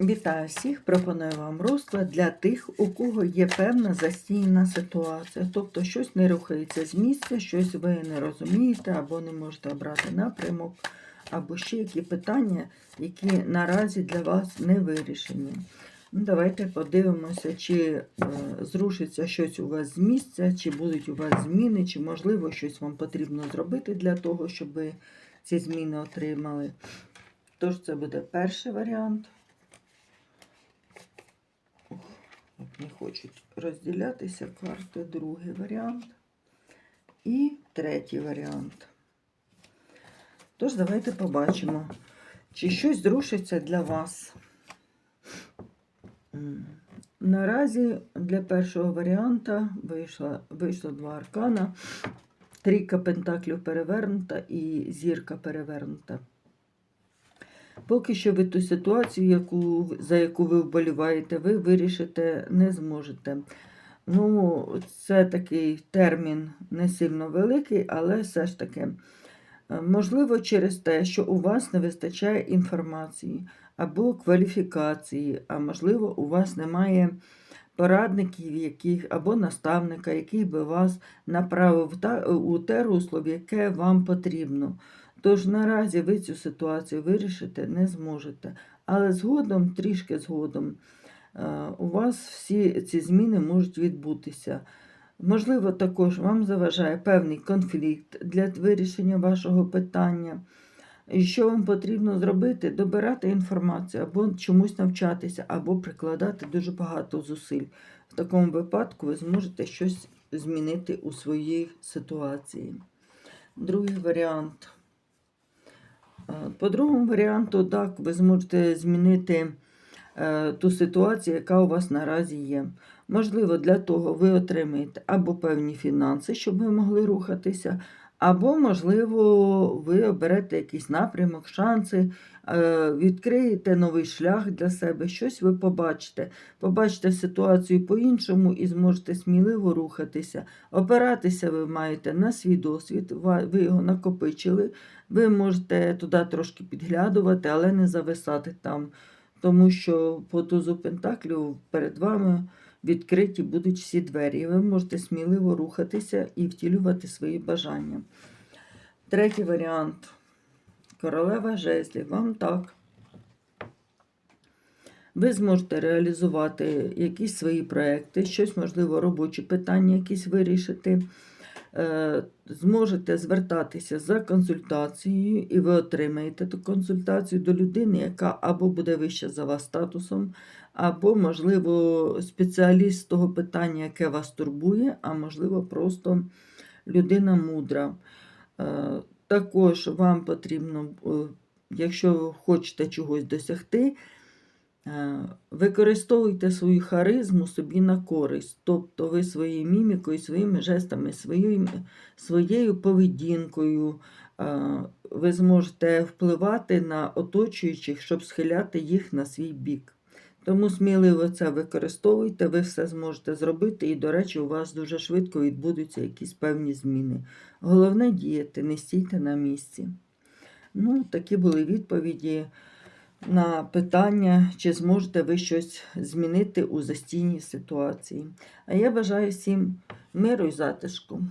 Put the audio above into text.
Вітаю всіх! Пропоную вам розклад для тих, у кого є певна застійна ситуація. Тобто щось не рухається з місця, щось ви не розумієте, або не можете обрати напрямок, або ще які питання, які наразі для вас не вирішені. Ну, Давайте подивимося, чи е, зрушиться щось у вас з місця, чи будуть у вас зміни, чи, можливо, щось вам потрібно зробити для того, щоб ви ці зміни отримали. Тож, це буде перший варіант. Як не хочуть розділятися карти. Другий варіант. І третій варіант. Тож, давайте побачимо, чи щось зрушиться для вас. Наразі для першого варіанта вийшло, вийшло два аркана. Трійка пентаклів перевернута і зірка перевернута. Поки що ви ту ситуацію, яку, за яку ви вболіваєте, ви вирішити не зможете. Ну, це такий термін не сильно великий, але все ж таки, можливо, через те, що у вас не вистачає інформації або кваліфікації, а можливо, у вас немає порадників, яких, або наставника, який би вас направив у те русло, яке вам потрібно. Тож наразі ви цю ситуацію вирішити не зможете. Але згодом, трішки згодом, е, у вас всі ці зміни можуть відбутися. Можливо, також вам заважає певний конфлікт для вирішення вашого питання. І що вам потрібно зробити? Добирати інформацію, або чомусь навчатися, або прикладати дуже багато зусиль. В такому випадку ви зможете щось змінити у своїй ситуації. Другий варіант. По другому варіанту, так, ви зможете змінити е, ту ситуацію, яка у вас наразі є. Можливо, для того ви отримаєте або певні фінанси, щоб ви могли рухатися, або, можливо, ви оберете якийсь напрямок, шанси, е, відкриєте новий шлях для себе, щось ви побачите. Побачите ситуацію по-іншому і зможете сміливо рухатися. Опиратися ви маєте на свій досвід, ви його накопичили. Ви можете туди трошки підглядувати, але не зависати там, тому що по тузу Пентаклів перед вами відкриті будуть всі двері, і ви можете сміливо рухатися і втілювати свої бажання. Третій варіант. Королева жезлів. Вам так. Ви зможете реалізувати якісь свої проекти, щось, можливо, робочі питання якісь вирішити. Е, Зможете звертатися за консультацією, і ви отримаєте ту консультацію до людини, яка або буде вища за вас статусом, або, можливо, спеціаліст того питання, яке вас турбує, а можливо, просто людина мудра. Е, Також вам потрібно, е, якщо ви хочете чогось досягти, використовуйте свою харизму собі на користь. Тобто ви своєю мімікою, своїми жестами, своєю, своєю поведінкою е, ви зможете впливати на оточуючих, щоб схиляти їх на свій бік. Тому сміливо це використовуйте, ви все зможете зробити, і, до речі, у вас дуже швидко відбудуться якісь певні зміни. Головне діяти, не стійте на місці. Ну, такі були відповіді на питання, чи зможете ви щось змінити у застійній ситуації. А я бажаю всім миру і затишку.